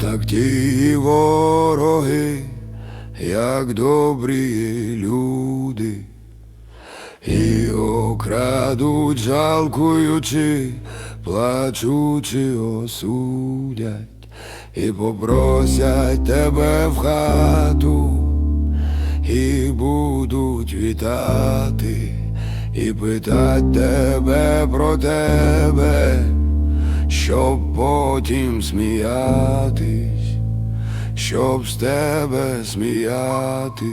Так ті вороги як добрі люди, і окрадуть, жалкуючи, плачучи, осудять, і попросять тебе в хату, і будуть вітати, і питать тебе про тебе, щоб потім сміятись, щоб з тебе сміятись,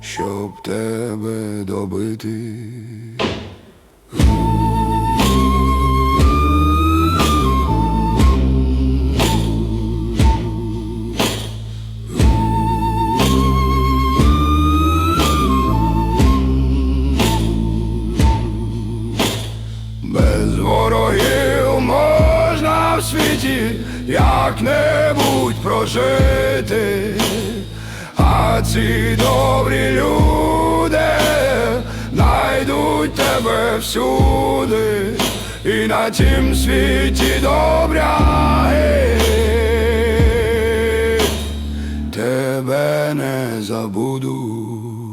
щоб тебе добити. Без ворогів можна в світі як-небудь прожити, а ці добрі люди найдуть тебе всюди, і на тім світі добряги тебе не забудуть.